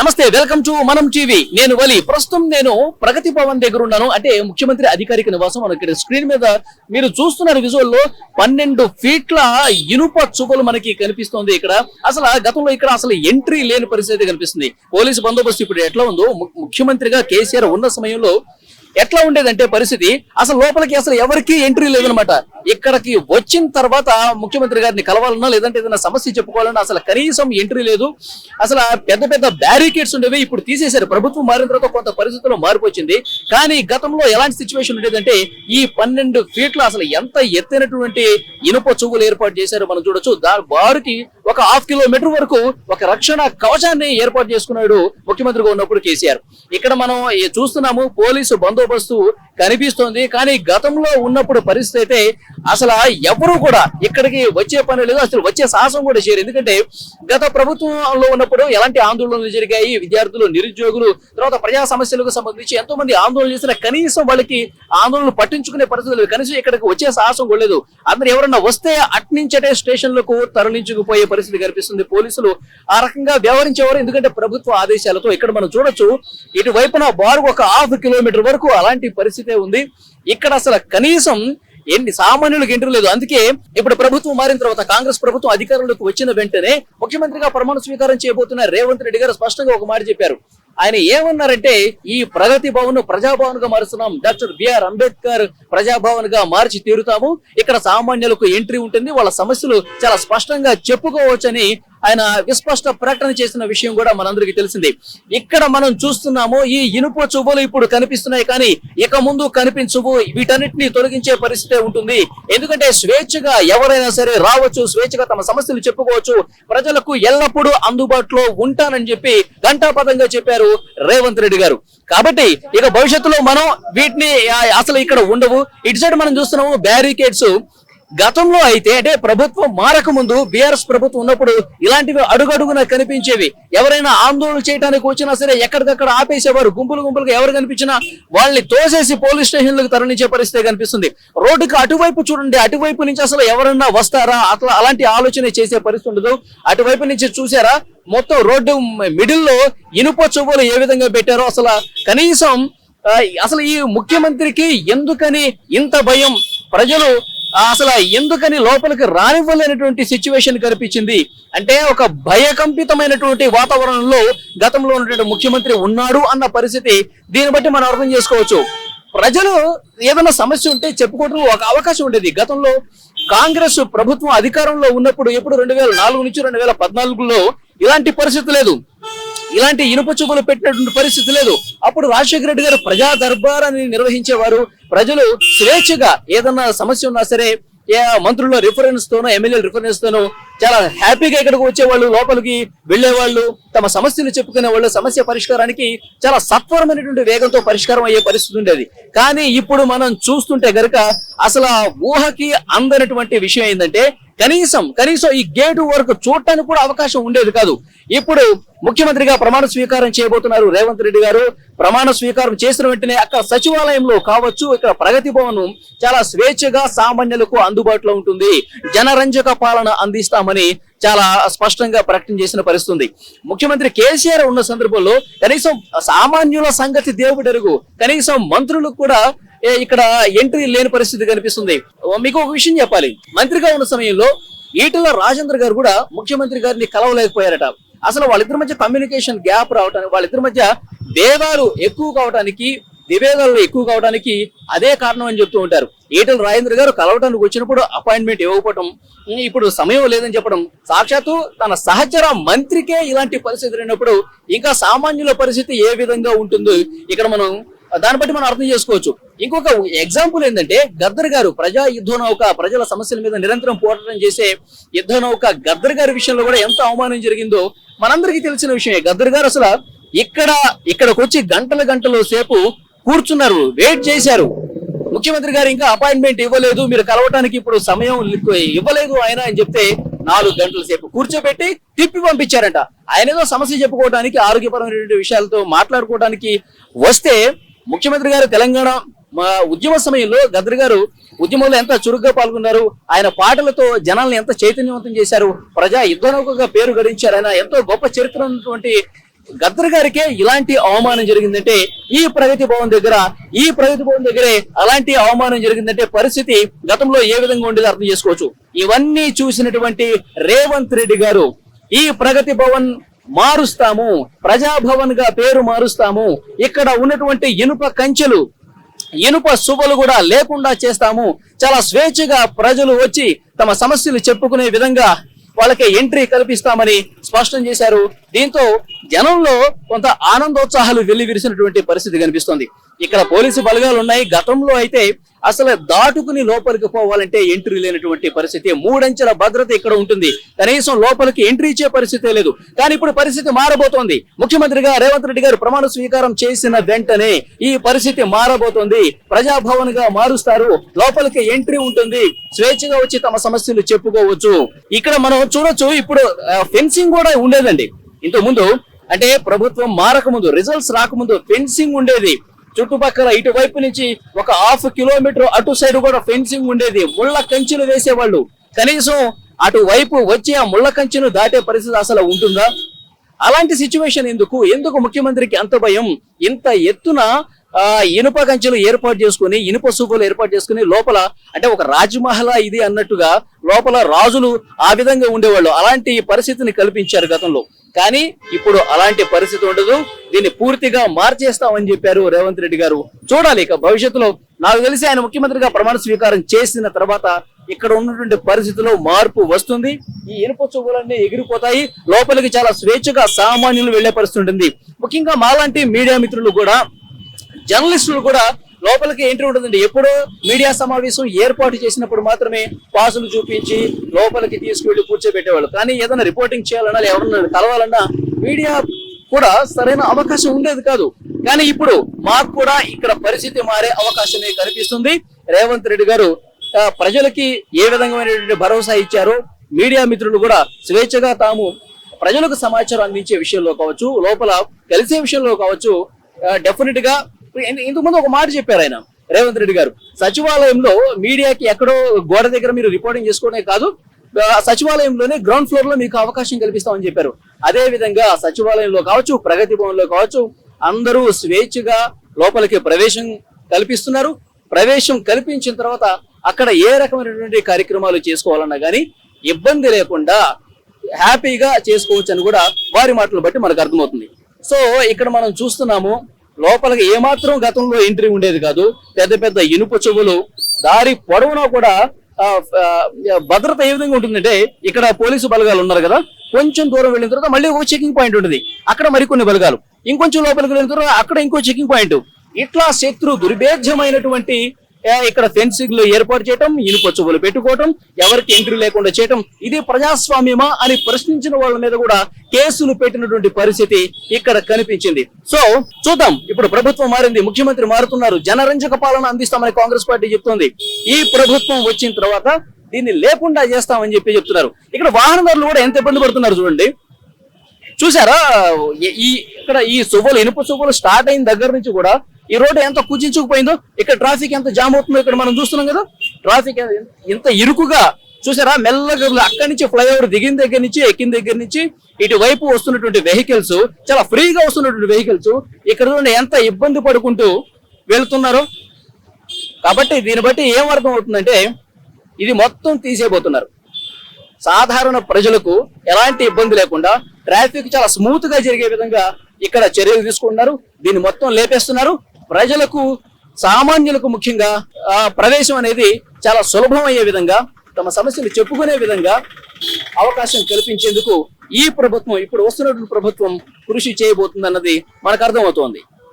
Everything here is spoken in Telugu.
నమస్తే వెల్కమ్ టు మనం టీవీ. నేను వలి. ప్రస్తుతం నేను ప్రగతి భవన్ దగ్గర ఉన్నాను. అంటే ముఖ్యమంత్రి అధికారిక నివాసం మనకి ఇక్కడ స్క్రీన్ మీద మీరు చూస్తున్నారు విజువల్లో పన్నెండు ఫీట్ల ఇనుప చువ్వలు మనకి కనిపిస్తోంది ఇక్కడ. అసలు ఆ గతంలో ఇక్కడ అసలు ఎంట్రీ లేని పరిస్థితి కనిపిస్తుంది. పోలీసు బందోబస్తు ఇప్పుడు ఎట్లా ఉందో ముఖ్యమంత్రిగా కేసీఆర్ ఉన్న సమయంలో ఎట్లా ఉండేదంటే పరిస్థితి అసలు లోపలికి అసలు ఎవరికి ఎంట్రీ లేదనమాట. ఇక్కడికి వచ్చిన తర్వాత ముఖ్యమంత్రి గారిని కలవాలన్నా లేదంటే ఏదైనా సమస్య చెప్పుకోవాలన్నా అసలు కనీసం ఎంట్రీ లేదు. అసలు పెద్ద పెద్ద బ్యారికేడ్స్ ఉండేవి ఇప్పుడు తీసేశారు. ప్రభుత్వం మారిన తర్వాత కొంత పరిస్థితుల్లో మార్పు వచ్చింది. కానీ గతంలో ఎలాంటి సిచ్యువేషన్ ఉండేదంటే ఈ పన్నెండు ఫీట్లు అసలు ఎంత ఎత్తైనటువంటి ఇనుప చూగులు ఏర్పాటు చేశారో మనం చూడొచ్చు. దాని వారికి ఒక హాఫ్ కిలోమీటర్ వరకు ఒక రక్షణ కవచాన్ని ఏర్పాటు చేసుకున్నాడు ముఖ్యమంత్రిగా ఉన్నప్పుడు కేసీఆర్. ఇక్కడ మనం చూస్తున్నాము పోలీసు బందోబస్తు కనిపిస్తోంది. కానీ గతంలో ఉన్నప్పుడు పరిస్థితి అయితే అసలు ఎవరు కూడా ఇక్కడికి వచ్చే పని లేదు అసలు వచ్చే సాహసం కూడా చేయరు. ఎందుకంటే గత ప్రభుత్వంలో ఉన్నప్పుడు ఎలాంటి ఆందోళనలు జరిగాయి? విద్యార్థులు నిరుద్యోగులు తర్వాత ప్రజా సమస్యలకు సంబంధించి ఎంతో మంది ఆందోళన చేసిన కనీసం వాళ్ళకి ఆందోళనలు పట్టించుకునే పరిస్థితులు కనీసం ఇక్కడికి వచ్చే సాహసం కూడా లేదు. అందరు ఎవరన్నా వస్తే అట్నించటే స్టేషన్లకు తరలించుకుపోయే పరిస్థితి కనిపిస్తుంది. పోలీసులు ఆ రకంగా వ్యవహరించేవారు. ఎందుకంటే ప్రభుత్వ ఆదేశాలతో ఇక్కడ మనం చూడొచ్చు ఇటువైపున బారు ఒక హాఫ్ కిలోమీటర్ వరకు అలాంటి పరిస్థితే ఉంది. ఇక్కడ అసలు కనీసం ఎన్ని సామాన్యులకు ఎంట్రీ లేదు. అందుకే ఇప్పుడు ప్రభుత్వం మారిన తర్వాత కాంగ్రెస్ ప్రభుత్వం అధికారంలోకి వచ్చిన వెంటనే ముఖ్యమంత్రిగా ప్రమాణ స్వీకారం చేయబోతున్న రేవంత్ రెడ్డి గారు స్పష్టంగా ఒక మాట చెప్పారు. ఆయన ఏమన్నారంటే ఈ ప్రగతి భవన్ ప్రజాభవన్గా మారుస్తున్నాం. డాక్టర్ బిఆర్ అంబేద్కర్ ప్రజాభవన్గా మార్చి తీరుతాము. ఇక్కడ సామాన్యులకు ఎంట్రీ ఉంటుంది. వాళ్ళ సమస్యలు చాలా స్పష్టంగా చెప్పుకోవచ్చని ఆయన విస్పష్ట ప్రకటన చేసిన విషయం కూడా మనందరికీ తెలిసింది. ఇక్కడ మనం చూస్తున్నాము ఈ ఇనుప చువ్వలు ఇప్పుడు కనిపిస్తున్నాయి కానీ ఇక ముందు కనిపించవు వీటన్నిటిని తొలగించే పరిస్థితి ఉంటుంది. ఎందుకంటే స్వేచ్ఛగా ఎవరైనా సరే రావచ్చు స్వేచ్ఛగా తమ సమస్యలు చెప్పుకోవచ్చు ప్రజలకు ఎల్లప్పుడూ అందుబాటులో ఉంటానని చెప్పి ఘంటాపదంగా చెప్పారు రేవంత్ రెడ్డి గారు. కాబట్టి ఇక భవిష్యత్తులో మనం వీటిని అసలు ఇక్కడ ఉండవు. ఇటు సైడ్ మనం చూస్తున్నాము బ్యారికేడ్స్. గతంలో అయితే అంటే ప్రభుత్వం మారక ముందు బీఆర్ఎస్ ప్రభుత్వం ఉన్నప్పుడు ఇలాంటివి అడుగడుగున కనిపించేవి. ఎవరైనా ఆందోళన చేయడానికి వచ్చినా సరే ఎక్కడికక్కడ ఆపేసేవారు గుంపులు గుంపులుగా ఎవరు కనిపించినా వాళ్ళని తోసేసి పోలీస్ స్టేషన్లకు తరలించే పరిస్థితి కనిపిస్తుంది. రోడ్డుకి అటువైపు చూడండి అటువైపు నుంచి అసలు ఎవరన్నా వస్తారా? అట్లా అలాంటి ఆలోచన చేసే పరిస్థితి ఉండదు. అటువైపు నుంచి చూసారా? మొత్తం రోడ్డు మిడిల్లో ఇనుప చువ్వలు ఏ విధంగా పెట్టారో అసలు కనీసం అసలు ఈ ముఖ్యమంత్రికి ఎందుకని ఇంత భయం? ప్రజలు అసలు ఎందుకని లోపలికి రానివ్వలేనటువంటి సిచ్యువేషన్ కనిపించింది? అంటే ఒక భయకంపితమైనటువంటి వాతావరణంలో గతంలో ఉన్నటువంటి ముఖ్యమంత్రి ఉన్నాడు అన్న పరిస్థితి దీన్ని బట్టి మనం అర్థం చేసుకోవచ్చు. ప్రజలు ఏదైనా సమస్య ఉంటే చెప్పుకోవడం ఒక అవకాశం ఉండేది. గతంలో కాంగ్రెస్ ప్రభుత్వం అధికారంలో ఉన్నప్పుడు ఎప్పుడు రెండు వేల నాలుగు నుంచి రెండు వేల పద్నాలుగులో ఇలాంటి పరిస్థితి లేదు. ఇలాంటి ఇనుప చూపులు పెట్టినటువంటి పరిస్థితి లేదు. అప్పుడు రాజశేఖర రెడ్డి గారు ప్రజా దర్బార్ అని నిర్వహించేవారు. ప్రజలు స్వేచ్ఛగా ఏదన్నా సమస్య ఉన్నా సరే ఏ మంత్రుల రిఫరెన్స్ తోనో ఎమ్మెల్యే రిఫరెన్స్ తోనో చాలా హ్యాపీగా ఇక్కడికి వచ్చేవాళ్ళు లోపలికి వెళ్ళేవాళ్ళు తమ సమస్యలు చెప్పుకునే వాళ్ళు సమస్య పరిష్కారానికి చాలా సత్వరమైనటువంటి వేగంతో పరిష్కారం అయ్యే పరిస్థితి ఉండేది. కానీ ఇప్పుడు మనం చూస్తుంటే గనక అసలు ఊహకి అందనటువంటి విషయం ఏంటంటే కనీసం కనీసం ఈ గేటు వరకు చూడటానికి కూడా అవకాశం ఉండేది కాదు. ఇప్పుడు ముఖ్యమంత్రిగా ప్రమాణ స్వీకారం చేయబోతున్నారు రేవంత్ రెడ్డి గారు. ప్రమాణ స్వీకారం చేసిన వెంటనే అక్కడ సచివాలయంలో కావచ్చు ఇక్కడ ప్రగతి భవనం చాలా స్వేచ్ఛగా సామాన్యులకు అందుబాటులో ఉంటుంది. జనరంజక పాలన అందిస్తామని చాలా స్పష్టంగా ప్రకటన చేసిన పరిస్థితుంది. ముఖ్యమంత్రి కేసీఆర్ ఉన్న సందర్భంలో కనీసం సామాన్యుల సంగతి దేవుడెరుగు. కనీసం మంత్రులకు కూడా ఇక్కడ ఎంట్రీ లేని పరిస్థితి కనిపిస్తుంది. మీకు ఒక విషయం చెప్పాలి. మంత్రిగా ఉన్న సమయంలో ఈటల రాజేంద్ర గారు కూడా ముఖ్యమంత్రి గారిని కలవలేకపోయారట. అసలు వాళ్ళిద్దరి మధ్య కమ్యూనికేషన్ గ్యాప్ రావటానికి వాళ్ళిద్దరి మధ్య భేదాలు ఎక్కువ కావడానికి విభేదాలు ఎక్కువ కావడానికి అదే కారణం అని చెప్తూ ఉంటారు. ఈటల రాజేంద్ర గారు కలవటానికి వచ్చినప్పుడు అపాయింట్మెంట్ ఇవ్వకపోవడం ఇప్పుడు సమయం లేదని చెప్పడం సాక్షాత్తు తన సహచర మంత్రికే ఇలాంటి పరిస్థితి లేనప్పుడు ఇంకా సామాన్యుల పరిస్థితి ఏ విధంగా ఉంటుందో ఇక్కడ మనం దాన్ని బట్టి మనం అర్థం చేసుకోవచ్చు. ఇంకొక ఎగ్జాంపుల్ ఏంటంటే గద్దర్ గారు ప్రజా యుద్ధ నౌక ప్రజల సమస్యల మీద నిరంతరం పోరాటం చేసే యుద్ధ నౌక గద్దర్ గారి విషయంలో కూడా ఎంత అవమానం జరిగిందో మనందరికీ తెలిసిన విషయమే. గద్దర్ గారు అసలు ఇక్కడ ఇక్కడికి వచ్చి గంటల గంటల సేపు కూర్చున్నారు వెయిట్ చేశారు. ముఖ్యమంత్రి గారు ఇంకా అపాయింట్మెంట్ ఇవ్వలేదు మీరు కలవటానికి ఇప్పుడు సమయం ఇవ్వలేదు ఆయన అని చెప్తే నాలుగు గంటల సేపు కూర్చోబెట్టి తిప్పి పంపించారంట. ఆయన ఏదో సమస్య చెప్పుకోవడానికి ఆరోగ్యపరమైనటువంటి విషయాలతో మాట్లాడుకోవడానికి వస్తే ముఖ్యమంత్రి గారు తెలంగాణ మా ఉద్యమ సమయంలో గద్దరి గారు ఉద్యమంలో ఎంత చురుగ్గా పాల్గొన్నారు ఆయన పాటలతో జనాల్ని ఎంత చైతన్యవంతం చేశారు ప్రజా యుద్ధనౌకగా పేరు గడించారు ఆయన ఎంతో గొప్ప చరిత్ర ఉన్నటువంటి గద్దర్ గారికే ఇలాంటి అవమానం జరిగిందంటే ఈ ప్రగతి భవన్ దగ్గర ఈ ప్రగతి భవన్ దగ్గరే అలాంటి అవమానం జరిగిందంటే పరిస్థితి గతంలో ఏ విధంగా ఉండేది అర్థం చేసుకోవచ్చు. ఇవన్నీ చూసినటువంటి రేవంత్ రెడ్డి గారు ఈ ప్రగతి భవన్ మారుస్తాము. ప్రజాభవన్గా పేరు మారుస్తాము. ఇక్కడ ఉన్నటువంటి ఇనుప కంచెలు ఇనుప సుబలు కూడా లేకుండా చేస్తాము. చాలా స్వేచ్ఛగా ప్రజలు వచ్చి తమ సమస్యలు చెప్పుకునే విధంగా వాళ్ళకి ఎంట్రీ కల్పిస్తామని స్పష్టం చేశారు. దీంతో జనంలో కొంత ఆనందోత్సాహాలు వెళ్ళి విరిసినటువంటి పరిస్థితి కనిపిస్తోంది. ఇక్కడ పోలీసు బలగాలు ఉన్నాయి. గతంలో అయితే అసలు దాటుకుని లోపలికి పోవాలంటే ఎంట్రీ లేనటువంటి పరిస్థితి. మూడంచెల భద్రత ఇక్కడ ఉంటుంది. కనీసం లోపలికి ఎంట్రీ ఇచ్చే పరిస్థితే లేదు. కానీ ఇప్పుడు పరిస్థితి మారబోతోంది. ముఖ్యమంత్రిగా రేవంత్ రెడ్డి గారు ప్రమాణ స్వీకారం చేసిన వెంటనే ఈ పరిస్థితి మారబోతోంది. ప్రజాభవన్గా మారుస్తారు. లోపలికి ఎంట్రీ ఉంటుంది. స్వేచ్ఛగా వచ్చి తమ సమస్యలు చెప్పుకోవచ్చు. ఇక్కడ మనం చూడొచ్చు ఇప్పుడు ఫెన్సింగ్ కూడా ఉండేదండి. ఇంతకు ముందు అంటే ప్రభుత్వం మారకముందు రిజల్ట్స్ రాకముందు ఫెన్సింగ్ ఉండేది. చుట్టుపక్కల ఇటువైపు నుంచి ఒక హాఫ్ కిలోమీటర్ అటు సైడ్ కూడా ఫెన్సింగ్ ఉండేది. ముళ్ళ కంచెలు వేసేవాళ్ళు. కనీసం అటువైపు వచ్చి ఆ ముళ్ళ కంచెను దాటే పరిస్థితి అసలు ఉంటుందా? అలాంటి సిచ్యువేషన్ ఎందుకు? ఎందుకు ముఖ్యమంత్రికి అంత భయం? ఇంత ఎత్తున ఇనుప కంచెలు ఏర్పాటు చేసుకుని ఇనుప సూపలు ఏర్పాటు చేసుకుని లోపల అంటే ఒక రాజమహల ఇది అన్నట్టుగా లోపల రాజులు ఆ విధంగా ఉండేవాళ్ళు. అలాంటి పరిస్థితిని కల్పించారు గతంలో. కానీ ఇప్పుడు అలాంటి పరిస్థితి ఉండదు. దీన్ని పూర్తిగా మార్చేస్తామని చెప్పారు రేవంత్ రెడ్డి గారు. చూడాలి ఇక భవిష్యత్తులో. నాకు తెలిసి ఆయన ముఖ్యమంత్రిగా ప్రమాణ స్వీకారం చేసిన తర్వాత ఇక్కడ ఉన్నటువంటి పరిస్థితిలో మార్పు వస్తుంది. ఈ ఇనుప చూపులన్నీ ఎగిరిపోతాయి. లోపలికి చాలా స్వేచ్ఛగా సామాన్యులు వెళ్ళే పరిస్థితి ఉంటుంది. ముఖ్యంగా మాలాంటి మీడియా మిత్రులు కూడా జర్నలిస్టులు కూడా లోపలికి ఎంట్రీ ఉంటుందండి. ఎప్పుడో మీడియా సమావేశం ఏర్పాటు చేసినప్పుడు మాత్రమే పాసులు చూపించి లోపలికి తీసుకువెళ్ళి కూర్చోబెట్టేవాళ్ళు. కానీ ఏదైనా రిపోర్టింగ్ చేయాలన్నా ఎవరన్నా కలవాలన్నా మీడియా కూడా సరైన అవకాశం ఉండేది కాదు. కానీ ఇప్పుడు మాకు కూడా ఇక్కడ పరిస్థితి మారే అవకాశమే కనిపిస్తుంది. రేవంత్ రెడ్డి గారు ప్రజలకి ఏ విధమైనటువంటి భరోసా ఇచ్చారో మీడియా మిత్రులు కూడా స్వేచ్ఛగా తాము ప్రజలకు సమాచారం అందించే విషయంలో కావచ్చు లోపల కలిసే విషయంలో కావచ్చు డెఫినెట్గా ఇంతకుముందు ఒక మాట చెప్పారు ఆయన రేవంత్ రెడ్డి గారు. సచివాలయంలో మీడియాకి ఎక్కడో గోడ దగ్గర మీరు రిపోర్టింగ్ చేసుకోవడమే కాదు సచివాలయంలోనే గ్రౌండ్ ఫ్లోర్లో మీకు అవకాశం కల్పిస్తామని చెప్పారు. అదే విధంగా సచివాలయంలో కావచ్చు ప్రగతి భవన్లో కావచ్చు అందరూ స్వేచ్ఛగా లోపలికి ప్రవేశం కల్పిస్తున్నారు. ప్రవేశం కల్పించిన తర్వాత అక్కడ ఏ రకమైనటువంటి కార్యక్రమాలు చేసుకోవాలన్నా కానీ ఇబ్బంది లేకుండా హ్యాపీగా చేసుకోవచ్చు అని కూడా వారి మాటలు బట్టి మనకు అర్థమవుతుంది. సో ఇక్కడ మనం చూస్తున్నాము లోపలికి ఏమాత్రం గతంలో ఎంట్రీ ఉండేది కాదు పెద్ద పెద్ద ఇనుప చెవులు దారి పొడవునా కూడా భద్రత ఏ విధంగా ఉంటుందంటే ఇక్కడ పోలీసు బలగాలు ఉన్నారు కదా కొంచెం దూరం వెళ్ళిన తర్వాత మళ్ళీ ఒక చెకింగ్ పాయింట్ ఉంటుంది. అక్కడ మరికొన్ని బలగాలు. ఇంకొంచెం లోపలికి వెళ్ళిన తర్వాత అక్కడ ఇంకో చెకింగ్ పాయింట్ ఇట్లా శత్రు దుర్భేద్యమైనటువంటి ఇక్కడ ఇక్కడ ఫెన్సింగ్లు ఏర్పాటు చేయటం ఇనుప చెవులు పెట్టుకోవటం ఎవరికి ఎంట్రీ లేకుండా చేయటం ఇది ప్రజాస్వామ్యమా అని ప్రశ్నించిన వాళ్ళ మీద కూడా కేసులు పెట్టినటువంటి పరిస్థితి ఇక్కడ కనిపించింది. సో చూద్దాం. ఇప్పుడు ప్రభుత్వం మారింది ముఖ్యమంత్రి మారుతున్నారు జనరంజక పాలన అందిస్తామని కాంగ్రెస్ పార్టీ చెప్తోంది. ఈ ప్రభుత్వం వచ్చిన తర్వాత దీన్ని లేకుండా చేస్తామని చెప్పి చెప్తున్నారు. ఇక్కడ వాహనదారులు కూడా ఎంత ఇబ్బంది పడుతున్నారు చూడండి. చూసారా? ఈ- ఈ ఇక్కడ ఈ సువ్వలు ఇనుప సువ్వలు స్టార్ట్ అయిన దగ్గర నుంచి కూడా ఈ రోడ్డు ఎంత కుచించుకుపోయిందో ఇక్కడ ట్రాఫిక్ ఎంత జామ్ అవుతుందో ఇక్కడ మనం చూస్తున్నాం కదా. ట్రాఫిక్ ఎంత ఇరుకుగా చూసారా? మెల్లగా అక్కడి నుంచి ఫ్లైఓవర్ దిగిన దగ్గర నుంచి ఎక్కిన దగ్గర నుంచి ఇటువైపు వస్తున్నటువంటి వెహికల్స్ చాలా ఫ్రీగా వస్తున్నటువంటి వెహికల్స్ ఇక్కడ ఎంత ఇబ్బంది పడుకుంటూ వెళ్తున్నారు. కాబట్టి దీన్ని బట్టి ఏం అర్థం అవుతుందంటే ఇది మొత్తం తీసేయబోతున్నారు. సాధారణ ప్రజలకు ఎలాంటి ఇబ్బంది లేకుండా ట్రాఫిక్ చాలా స్మూత్గా జరిగే విధంగా ఇక్కడ చర్యలు తీసుకుంటున్నారు. దీన్ని మొత్తం లేపేస్తున్నారు. ప్రజలకు సామాన్యులకు ముఖ్యంగా ఆ ప్రవేశం అనేది చాలా సులభం అయ్యే విధంగా తమ సమస్యలు చెప్పుకునే విధంగా అవకాశం కల్పించేందుకు ఈ ప్రభుత్వం ఇప్పుడు వస్తున్నటువంటి ప్రభుత్వం కృషి చేయబోతుందన్నది మనకు అర్థమవుతోంది.